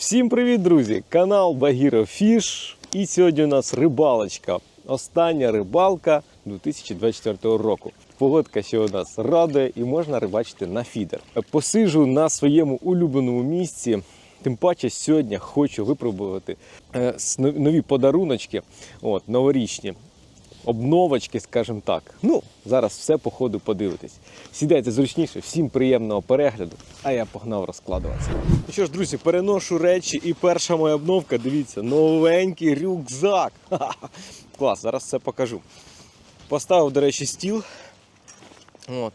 Всім привіт, друзі! Канал Багіро Фіш. І сьогодні у нас рибалочка. Остання рибалка 2024 року. Погодка ще у нас радує і можна рибачити на фідер. Посижу на своєму улюбленому місці. Тим паче сьогодні хочу випробувати е, нові подаруночки, от, новорічні обновочки, скажімо так. Ну, зараз все по ходу подивитись. Сідайте зручніше, всім приємного перегляду, а я погнав розкладуватися. Ну що ж, друзі, переношу речі, і перша моя обновка, дивіться, новенький рюкзак. Клас, зараз все покажу. Поставив, до речі, стіл. От.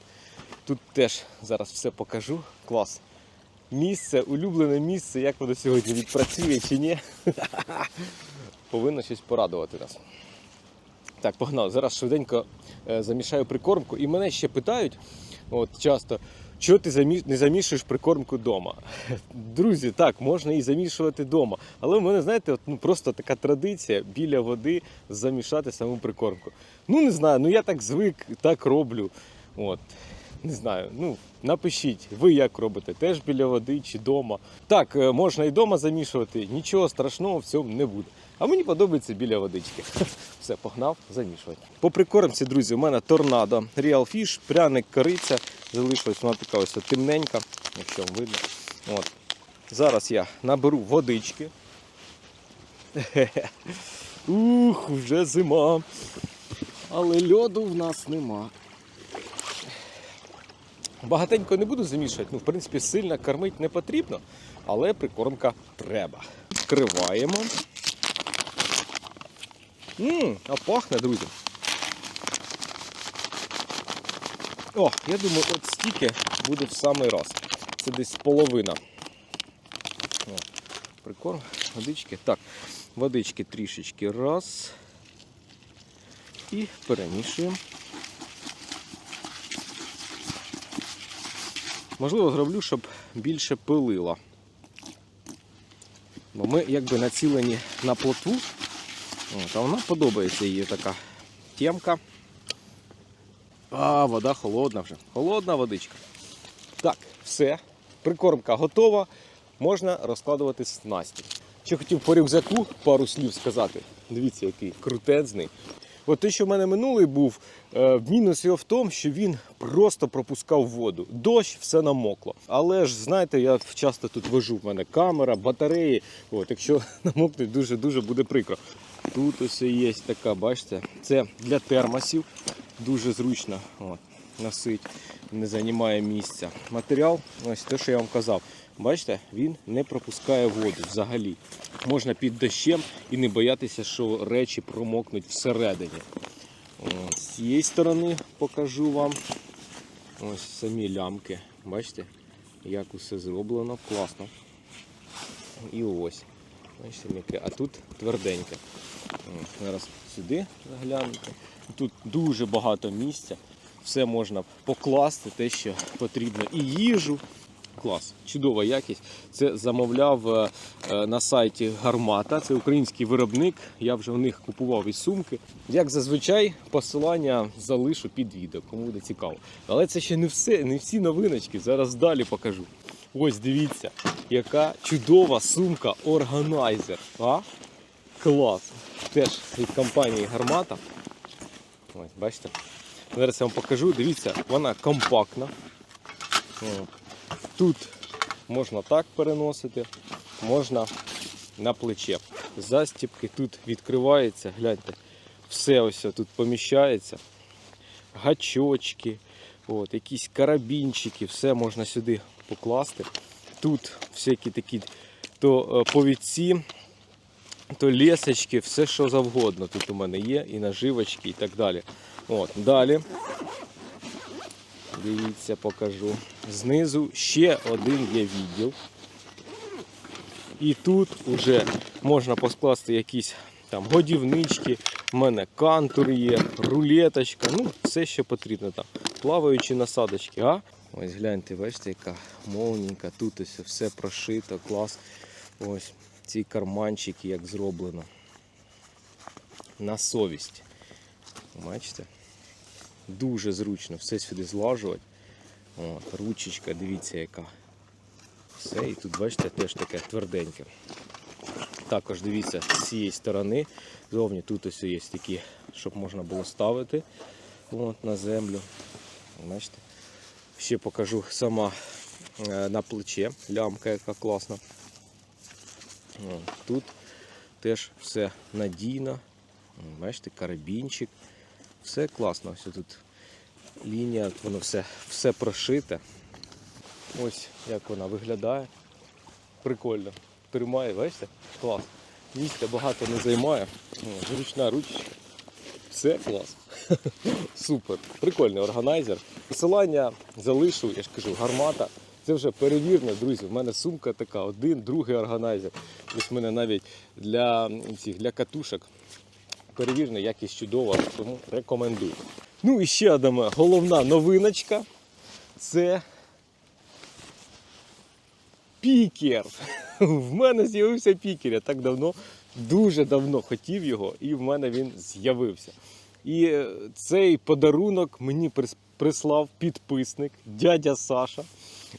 Тут теж зараз все покажу. Клас. Місце, улюблене місце, як воно сьогодні відпрацює чи ні. Повинно щось порадувати нас. Так, погнав. Зараз швиденько е, замішаю прикормку. І мене ще питають от, часто, чого ти не замішуєш прикормку вдома. Друзі, так, можна і замішувати вдома. Але в мене, знаєте, от, ну, просто така традиція біля води замішати саму прикормку. Ну, не знаю, ну я так звик, так роблю. От. Не знаю, ну напишіть, ви як робите, теж біля води чи вдома. Так, е, можна і вдома замішувати, нічого страшного в цьому не буде. А мені подобається біля водички. Все, погнав замішувати. По прикормці, друзі, у мене торнадо, Real Fish, пряник, кориця. Залишилась вона така ось темненька, якщо вам видно. От. Зараз я наберу водички. Ух, вже зима. Але льоду в нас нема. Багатенько не буду замішувати, ну, в принципі, сильно кормити не потрібно, але прикормка треба. Відкриваємо. Ммм, а пахне, друзі. О, я думаю, от стільки буде в самий раз. Це десь половина. О, прикорм, водички. Так, водички трішечки раз. І перемішуємо. Можливо, зроблю, щоб більше пилило. Бо ми якби націлені на плотву. От, а вона подобається їй така темка. А, вода холодна вже. Холодна водичка. Так, все. Прикормка готова. Можна розкладувати снасті. Ще хотів по рюкзаку пару слів сказати. Дивіться, який крутезний. От те, що в мене минулий був, е, мінус його в тому, що він просто пропускав воду. Дощ, все намокло. Але ж знаєте, я часто тут вожу, в мене камера, батареї. От, якщо намокнуть, дуже-дуже буде прикро. Тут ось є така, бачите, це для термосів. Дуже зручно от, носить, не займає місця. Матеріал, ось те, що я вам казав. Бачите, він не пропускає воду взагалі. Можна під дощем і не боятися, що речі промокнуть всередині. От, з цієї сторони покажу вам. Ось самі лямки. Бачите, як усе зроблено, класно. І ось. Бачите, м'яке. А тут тверденьке. Зараз сюди заглянути. Тут дуже багато місця. Все можна покласти, те, що потрібно. І їжу. Клас, чудова якість. Це замовляв е, е, на сайті Гармата. Це український виробник. Я вже у них купував і сумки. Як зазвичай, посилання залишу під відео, кому буде цікаво. Але це ще не все, не всі новиночки. Зараз далі покажу. Ось дивіться, яка чудова сумка Organizer. А? Клас. Теж від компанії Гармата. Ось, бачите. Зараз я вам покажу. Дивіться, вона компактна. Тут можна так переносити, можна на плече. Застіпки тут відкриваються, гляньте, все ось тут поміщається. Гачочки, от, якісь карабінчики, все можна сюди покласти. Тут всякі такі то е, повідці, то лісочки, все що завгодно. Тут у мене є, і наживочки, і так далі. От, Далі. Дивіться, покажу. Знизу ще один є відділ. І тут вже можна поскласти якісь там годівнички, в мене кантур є, рулеточка, ну все, що потрібно там. Плаваючі насадочки, а? Ось гляньте, бачите, яка мовненька, тут ось все прошито, клас. Ось ці карманчики як зроблено. На совість. Бачите? Дуже зручно все сюди злажувати. От, ручечка, дивіться яка. Все, і тут, бачите, теж таке тверденьке. Також дивіться з цієї сторони. Зовні тут ось є такі, щоб можна було ставити от, на землю. Бачите? Ще покажу сама е, на плече лямка, яка класна. Тут теж все надійно. Бачите, карабінчик. Все класно. Все тут лінія, воно все, все прошите. Ось як вона виглядає. Прикольно. Тримає, бачите? Клас. Місця багато не займає. Зручна ручка. Все клас. Супер. Прикольний органайзер. Посилання залишу, я ж кажу, гармата. Це вже перевірно, друзі. У мене сумка така, один, другий органайзер. Ось в мене навіть для цих для катушок. Перевірна, якість чудова, тому рекомендую. Ну і ще одна головна новиночка. Це пікер. В мене з'явився пікер. Я так давно, дуже давно хотів його, і в мене він з'явився. І цей подарунок мені прислав підписник дядя Саша.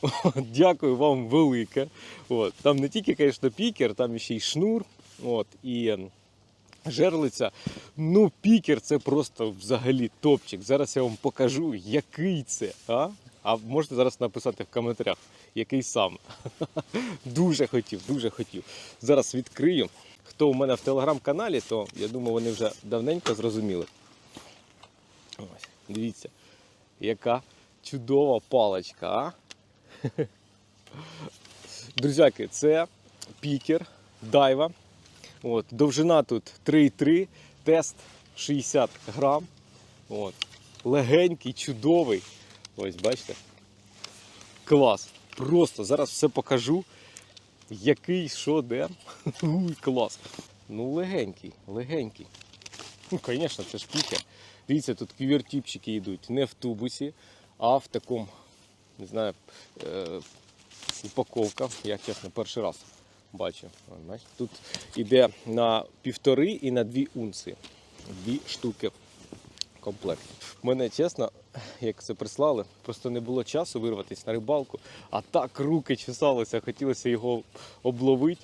От, Дякую вам велике. От, там не тільки, звісно, пікер, там ще й шнур. От, і ем, жерлиця. Ну, пікер це просто взагалі топчик. Зараз я вам покажу, який це. А, а можете зараз написати в коментарях, який саме. Дуже хотів, дуже хотів. Зараз відкрию. Хто у мене в телеграм-каналі, то я думаю, вони вже давненько зрозуміли. Ось, дивіться, яка чудова паличка, а? Друзяки, це пікер, дайва. От, довжина тут 3,3, тест 60 грам. От, легенький, чудовий. Ось, бачите? Клас. Просто зараз все покажу. Який, що, де. Уй, клас. Ну, легенький, легенький. Ну, звісно, це ж пікер. Дивіться, тут квіртіпчики йдуть не в тубусі, а в такому, не знаю, е, упаковка. Я чесно перший раз бачу. Тут йде на півтори і на дві унції. Дві штуки комплект. Мене чесно, як це прислали, просто не було часу вирватися на рибалку, а так руки чесалися, хотілося його обловити.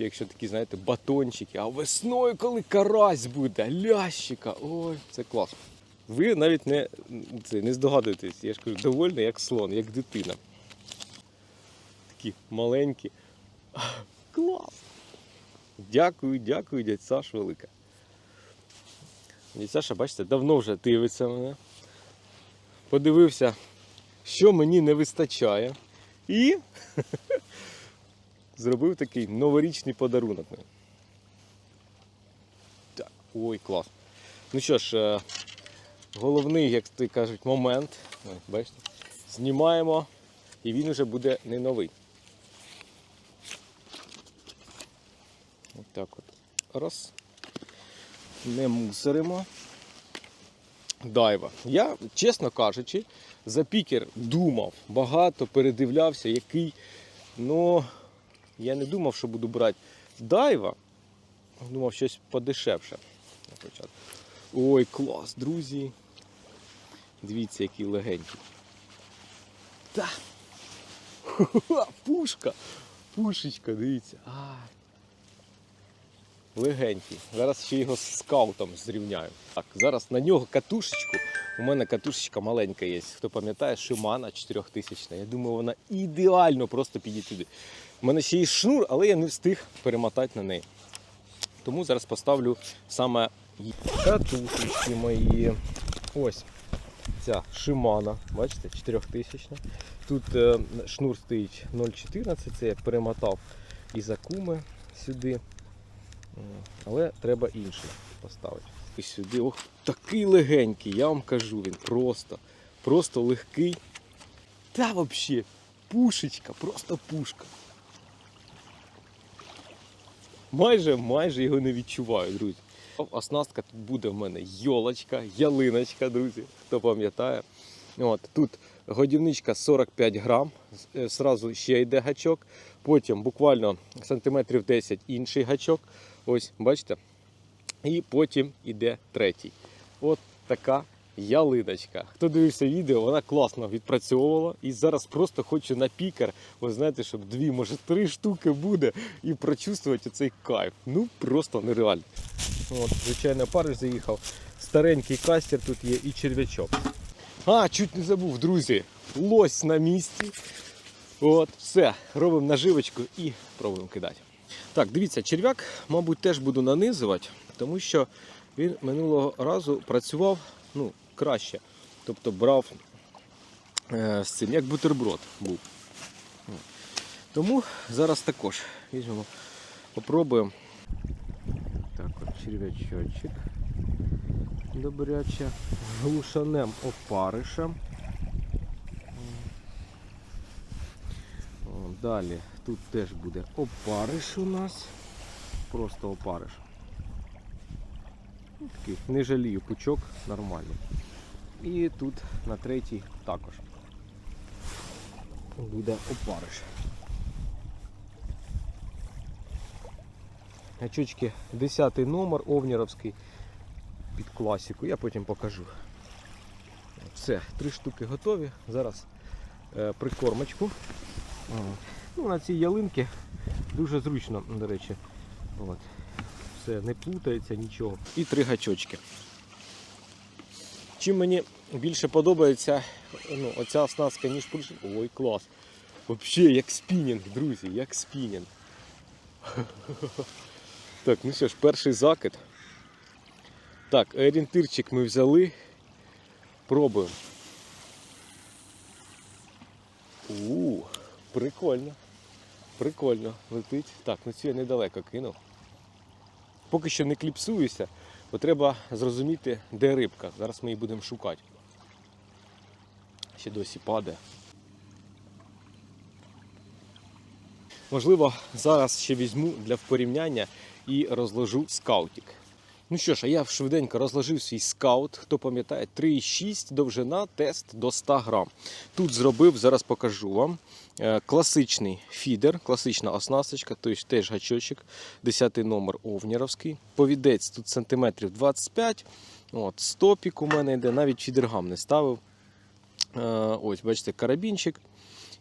Ще якщо такі, знаєте, батончики, а весною, коли карась буде, лящика, ой, це класно. Ви навіть не, це, не здогадуєтесь, я ж кажу, довольний як слон, як дитина. Такі маленькі. Клас! Дякую, дякую, дядь Саш, велике. Дядь Саша, бачите, давно вже дивиться мене. Подивився, що мені не вистачає. І зробив такий новорічний подарунок. Так, ой, клас. Ну що ж, е, головний, як ти кажуть, момент. Бачите, знімаємо, і він вже буде не новий. От так от. Раз. Не мусоримо. Дайва. Я, чесно кажучи, за пікер думав, багато передивлявся, який. Ну, я не думав, що буду брати дайва. Думав щось подешевше. Ой, клас, друзі. Дивіться, який легенький. Та. Пушка. Пушечка, дивіться. А. Легенький. Зараз ще його з скаутом зрівняю. Так, зараз на нього катушечку. У мене катушечка маленька є. Хто пам'ятає, Шимана 4000. Я думаю, вона ідеально просто підійде туди. У мене ще є шнур, але я не встиг перемотати на неї. Тому зараз поставлю саме катушечки мої. Ось ця Шимана, бачите, 4000. Тут е, шнур стоїть 0,14, це я перемотав із акуми сюди. Але треба інший поставити. І сюди. Ох, такий легенький, я вам кажу, він просто, просто легкий. Та взагалі, пушечка, просто пушка. Майже, майже його не відчуваю, друзі. Оснастка тут буде в мене йолочка, ялиночка, друзі, хто пам'ятає. От, тут годівничка 45 грам, е, зразу ще йде гачок, потім буквально сантиметрів 10 інший гачок. Ось, бачите? І потім йде третій. От така ялиночка. Хто дивився відео, вона класно відпрацьовувала. І зараз просто хочу на пікер. Ви знаєте, щоб дві, може три штуки буде, і прочувствувати цей кайф. Ну просто нереально. От, звичайно, париж заїхав. Старенький кастер тут є і черв'ячок. А, чуть не забув, друзі. Лось на місці. От, все, робимо наживочку і пробуємо кидати. Так, дивіться, черв'як, мабуть, теж буду нанизувати, тому що він минулого разу працював ну, краще. Тобто брав е, з цим, як бутерброд був. Тому зараз також візьмемо, попробуємо. Так, от черв'ячочок. Добряче. Глушанем опаришем. Далі тут теж буде опариш у нас. Просто опариш. Такий, не жалію, пучок нормальний. І тут на третій також буде опариш. Гачочки 10 номер овніровський під класіку, я потім покажу. Все, три штуки готові. Зараз е, прикормочку. Ну, на цій ялинці дуже зручно, до речі. От. Все, не плутається нічого. І три гачочки. Чим мені більше подобається ну, оця оснастка, ніж пружин. Ой, клас. Взагалі, як спінінг, друзі, як спінінг. Так, ну що ж, перший закид. Так, орієнтирчик ми взяли. Пробуємо. Прикольно. Прикольно летить. Так, ну цю я недалеко кинув. Поки що не кліпсуюся, бо треба зрозуміти, де рибка. Зараз ми її будемо шукати. Ще досі падає. Можливо, зараз ще візьму для порівняння і розложу скаутик. Ну що ж, а я швиденько розложив свій скаут. Хто пам'ятає, 3,6 довжина, тест до 100 грам. Тут зробив, зараз покажу вам. е, Класичний фідер, класична оснасточка, тобто теж гачочок, 10 номер овніровський. Повідець тут сантиметрів 25. От, стопік у мене йде, навіть фідергам не ставив. Е, Ось, бачите, карабінчик.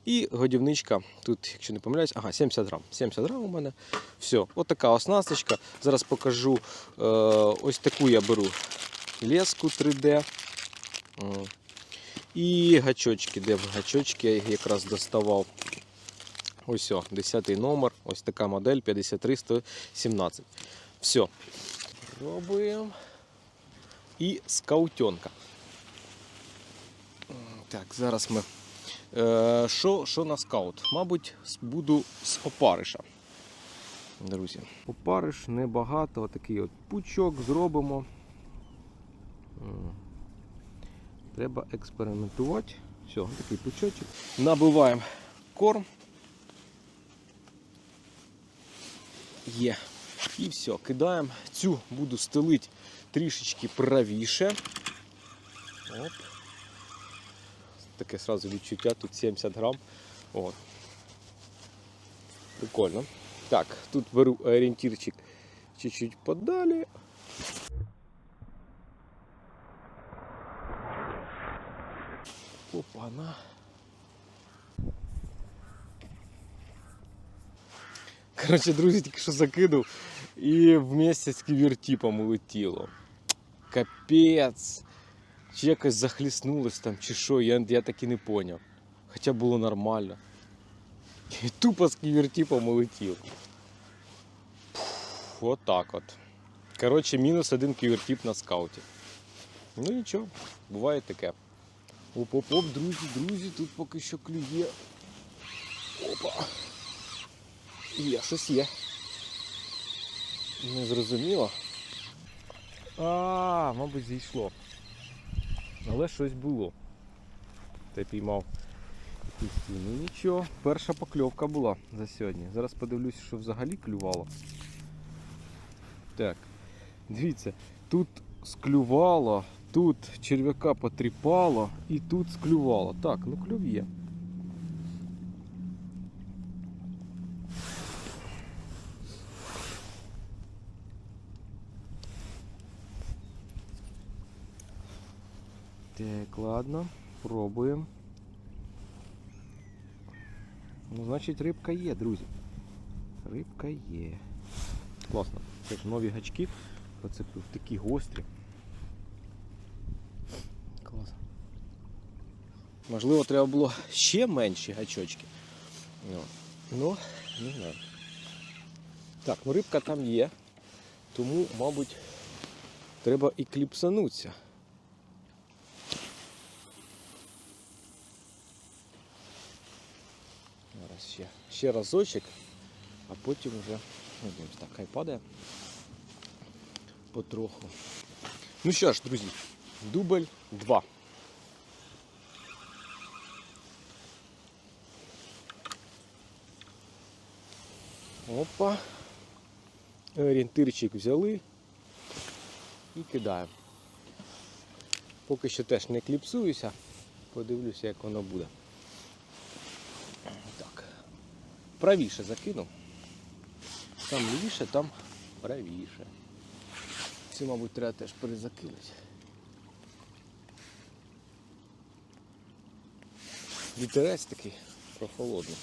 І годівничка, тут, якщо не помиляюсь, ага, 70 грам. 70 грам у мене. Все, от така оснасточка. Зараз покажу е, ось таку я беру леску 3D. І гачочки, де в гачочки я їх якраз доставав. Ось, о, 10 номер, ось така модель 53117. Все. Пробуємо. І скаутенка. Так, зараз ми. Е, Що, що на скаут? Мабуть, буду з опариша. Друзі. Опариш небагато, отакий от пучок зробимо. Треба експериментувати. Все, такий пучочок. Набиваємо корм. Є. І все, кидаємо. Цю буду стелити трішечки правіше. Оп. Таке сразу відчуття, тут 70 грам. От. Прикольно. Так, тут беру орієнтирчик чуть-чуть подалі. Опа-на. Коротше, друзі, тільки що закинув і вместе з ківертіпом улетіло. Капець. Чи якось захліснулось там, чи що, я, я так і не поняв. Хоча було нормально. І тупо з ківертіпом улетів. От так от. Коротше, мінус один ківертіп на скауті. Ну нічого, буває таке. Оп-оп-оп, друзі, друзі, тут поки що клює. Опа. Є, щось є. Не зрозуміло. А, мабуть, зійшло. Але щось було. Та піймав якусь. Ну нічого, перша покльовка була за сьогодні. Зараз подивлюсь, що взагалі клювало. Так, дивіться, тут склювало, тут черв'яка потріпало і тут склювало. Так, ну клюв є. Так, ладно, пробуємо. Ну, значить, рибка є, друзі. Рибка є. Класно. Це ж нові гачки. Поцепив такі гострі. Клас. Можливо, треба було ще менші гачочки. Ну, ну не знаю. Так, ну рибка там є. Тому, мабуть, треба і кліпсануться. Зараз ще, ще разочок, а потім вже ну, так, хай падає потроху. Ну що ж, друзі, дубль 2. Опа. Орієнтирчик взяли і кидаємо. Поки що теж не кліпсуюся, подивлюся, як воно буде. Так. Правіше закинув. Там лівіше, там правіше. Це, мабуть, треба теж перезакинути. Вітерець такий прохолодний.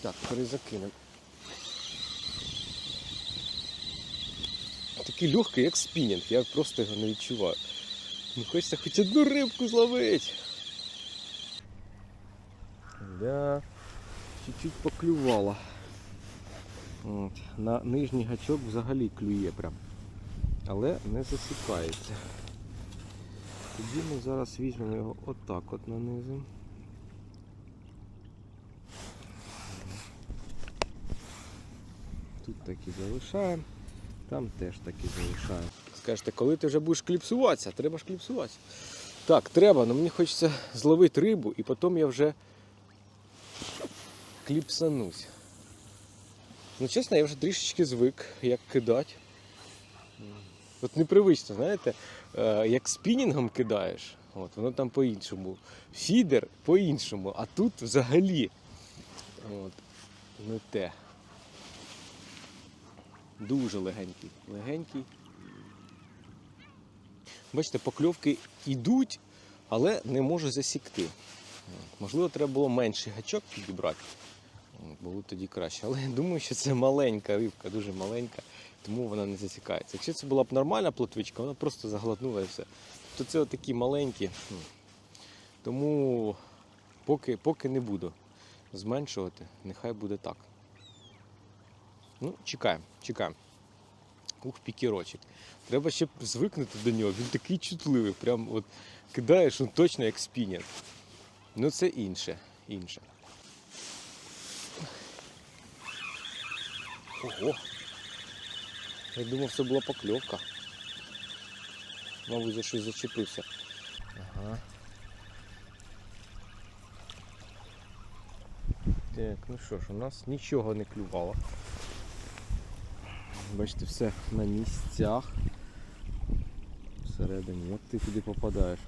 Так, перезакинемо. Такий легкий, як спінінг, я просто його не відчуваю. Ну хочеться хоч одну рибку зловити. Да, чуть-чуть поклювала. От. На нижній гачок взагалі клює прям. Але не засікається. Тоді ми зараз візьмемо його отак от нанизимо. Тут так і залишаємо, там теж так і залишаємо. Скажете, коли ти вже будеш кліпсуватися? Треба ж кліпсуватися. Так, треба, але мені хочеться зловити рибу і потім я вже кліпсанусь. Ну, чесно, я вже трішечки звик, як кидати. От непривично, знаєте, е, як спінінгом кидаєш, от, воно там по-іншому. Фідер по-іншому, а тут взагалі от, не те. Дуже легенький. Легенький. Бачите, покльовки йдуть, але не можу засікти. Можливо, треба було менший гачок підібрати. Було тоді краще. Але я думаю, що це маленька рибка, дуже маленька, тому вона не засікається. Якщо це була б нормальна плотвичка, вона просто заглотнула і все. То це такі маленькі. ну, Тому поки, поки не буду зменшувати, нехай буде так. Ну, чекаємо, чекаємо. Ух, пікірочок. Треба ще звикнути до нього. Він такий чутливий. Прям от кидаєш, він точно як спінер. Ну це інше. інше. Ого. Я думав, це була покльовка. Мабуть, за щось зачепився. Ага. Так, ну що ж, у нас нічого не клювало. Бачите, все на місцях. Всередині. Як ти туди попадаєш?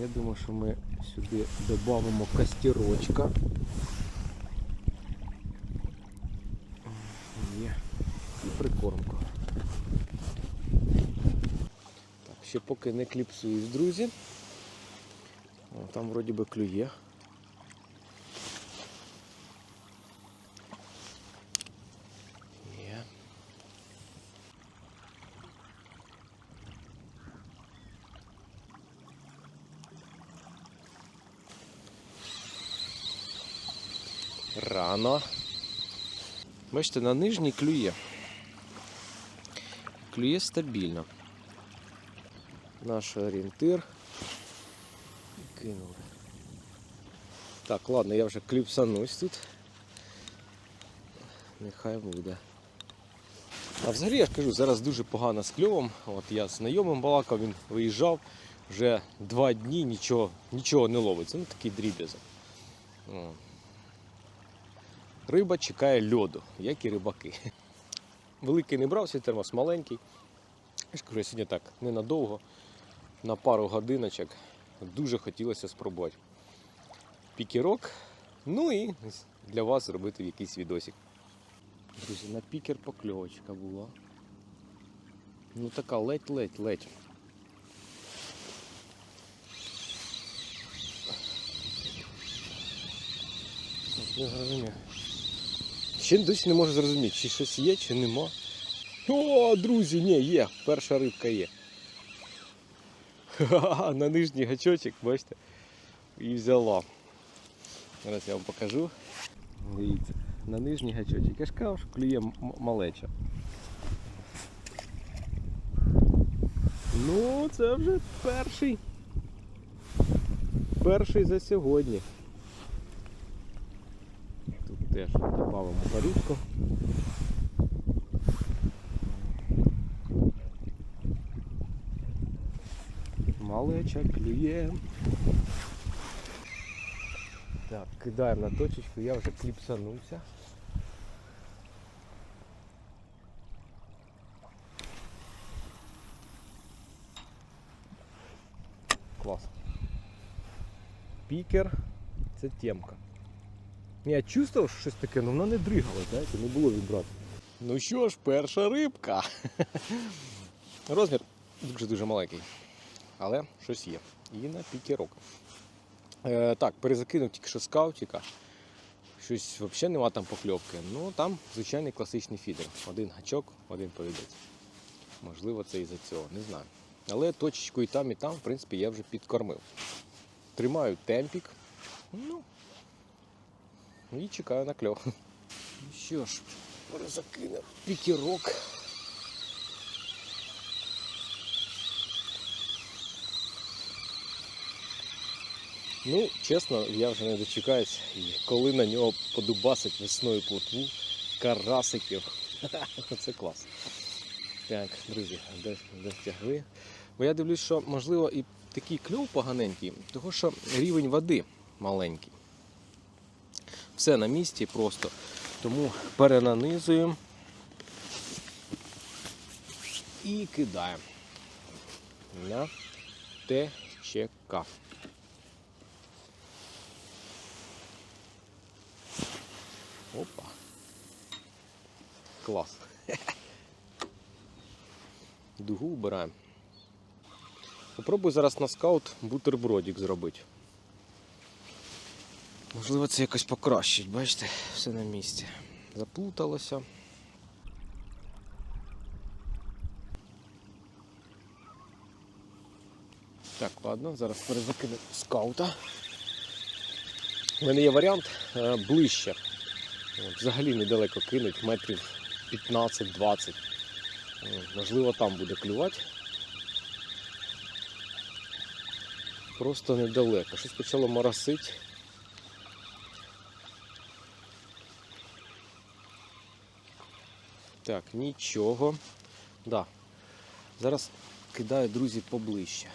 Я думаю, що ми сюди додамо костерочка. Є. І прикормку. Так, ще поки не кліпсуюсь, друзі. О, там вроді би клює. Є. Рано. Бачите, на нижній клює. Клює стабільно. Наш орієнтир. І Кинули. Так, ладно, я вже кліпсанусь тут. Нехай буде. А взагалі я ж кажу, зараз дуже погано з кльовом. От я з знайомим балакав, він виїжджав, вже два дні нічого, нічого не ловиться. Ну такий дріб'язок. Риба чекає льоду, як і рибаки. Великий не брав свій термос, маленький. Я ж кажу, я сьогодні так ненадовго, на пару годиночок. Дуже хотілося спробувати. Пікерок. Ну і для вас зробити якийсь відосик. Друзі, на пікер покльовочка була. Ну така ледь-ледь, ледь. Не зрозумів. Ще досі не можу зрозуміти, чи щось є, чи нема. О, друзі, ні, є, перша рибка є. На нижній гачочок, бачите, і взяла. Зараз я вам покажу. Дивіться, на нижній гачочок. Я ж кажу, що клює малеча. Ну, це вже перший. Перший за сьогодні. Тут теж додамо горішку. Малеча клює. Так, кидаємо на точечку, я вже кліпсанувся. Клас. Пікер це темка. Я чувствував що щось таке, але воно не дригало, знаєте, не було вібрати. Ну що ж, перша рибка. Розмір дуже-дуже маленький. Але щось є. І на пікерок. Е, так, перезакинув тільки що скаутіка. Щось взагалі нема там покльовки. Ну там звичайний класичний фідер. Один гачок, один повідець. Можливо, це із-за цього, не знаю. Але точечку і там, і там, в принципі, я вже підкормив. Тримаю темпік. Ну, і чекаю на кльов. Ну що ж, перезакинув пікерок. Ну, чесно, я вже не дочекаюсь, коли на нього подубасить весною плотву карасиків. Це клас. Так, друзі, де- достягли. Бо я дивлюсь, що можливо і такий кльов поганенький, тому що рівень води маленький. Все на місці просто. Тому перенанизуємо і кидаємо на ТЧК. Опа. Клас. Дугу вбираємо. Попробую зараз на скаут бутербродик зробити. Можливо, це якось покращить, бачите, все на місці. Заплуталося. Так, ладно, зараз перезакину скаута. У мене є варіант е, ближче. Взагалі недалеко кинуть, метрів 15-20. Е, Можливо, там буде клювати. Просто недалеко. Щось почало моросити. Так, нічого. Да. Зараз кидаю, друзі, поближче.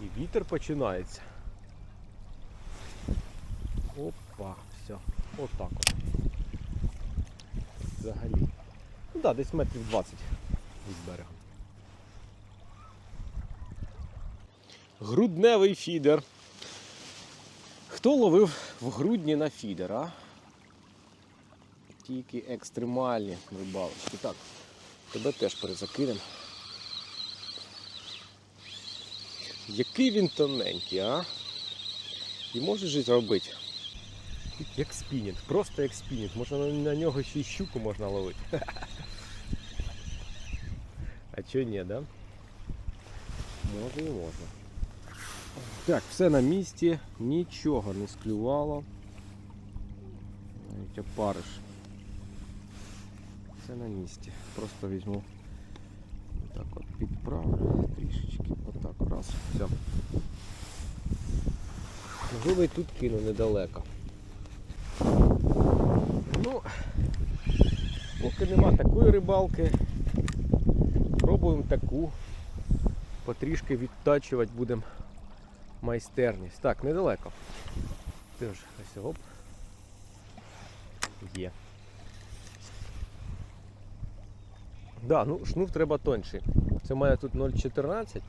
І вітер починається. Опа, все. Отак от. Взагалі. Ну так, да, десь метрів 20 від берега. Грудневий фідер. Хто ловив в грудні на фідер, а? Тільки екстремальні рибалочки. Так, тебе теж перезакинемо. Який він тоненький, а? І може щось робити. Як спінінг, просто як спінінг. Можна на, на нього ще й щуку можна ловити. А чого ні, да? Може і можна. Так, все на місці, нічого не склювало. Навіть опариш. Все на місці. Просто візьму так от підправлю трішечки. Отак, раз, все. Можливо і тут кину недалеко. Ну, поки нема такої рибалки, пробуємо таку. Потрішки відтачувати будемо майстерність. Так, недалеко. Теж ось оп. Є. Да, ну шнур треба тонший. Це мене тут 0,14.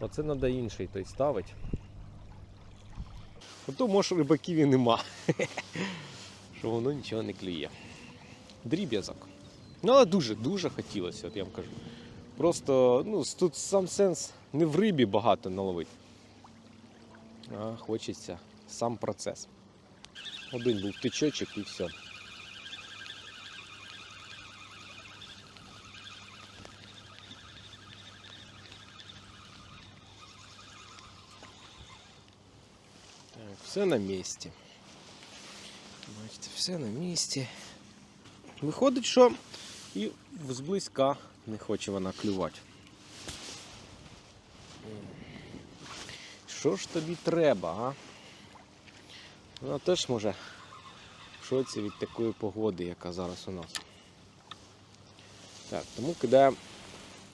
Оце треба інший той ставить. Ото може рибаків і нема. що воно нічого не клює. Дріб'язок. Ну, але дуже-дуже хотілося, от я вам кажу. Просто ну, тут сам сенс не в рибі багато наловити, а хочеться сам процес. Один був тичочок і все. Все на місці. Бачите, все на місці. Виходить, що і зблизька не хоче вона клювати. Що ж тобі треба, а? Вона теж може в шоці від такої погоди, яка зараз у нас. Так, тому кидаємо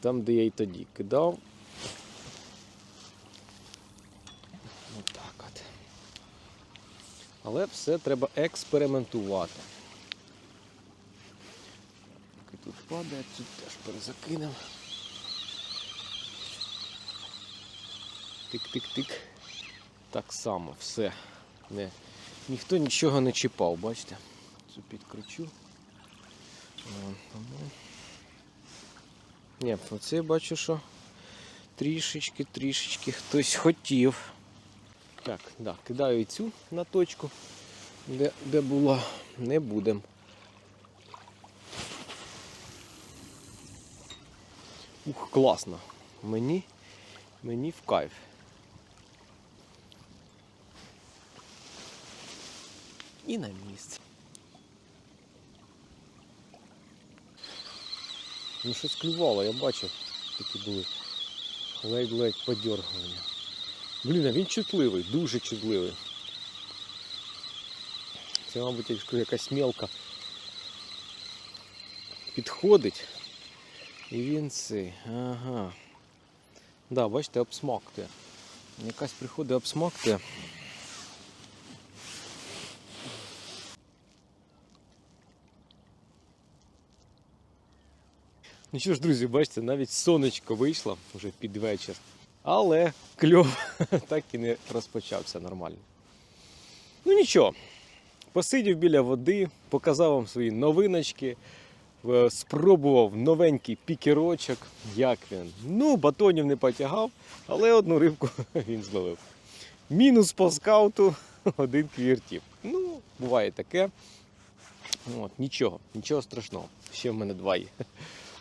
там, де я і тоді кидав. Отак от. Але все треба експериментувати. Поки тут падає, тут теж перезакинемо. Тик-тик-тик. Так само все. Не, ніхто нічого не чіпав, бачите? Цю підкручу. Ні, оце я бачу, що трішечки, трішечки хтось хотів. Так, да, кидаю цю на точку, де, де була, не будемо. Ух, класно. Мені, мені в кайф. І на місце. Ну щось клювало, я бачив, такі були ледь-ледь подергування. Блін, а він чутливий, дуже чутливий. Це, мабуть, якщо якась мелка підходить. І він цей. Ага. Да, бачите, обсмактує. Якась приходить обсмактує. Ну що ж, друзі, бачите, навіть сонечко вийшло вже під вечір. Але кльов так і не розпочався нормально. Ну нічого, посидів біля води, показав вам свої новиночки, е, спробував новенький пікерочок. Як він? Ну, батонів не потягав, але одну рибку він зловив. Мінус по скауту один квіртів. Ну, буває таке. От, нічого, нічого страшного. Ще в мене два є.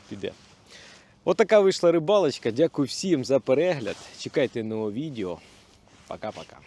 Піде. Отака вийшла рибалочка. Дякую всім за перегляд. Чекайте нового відео. Пока-пока.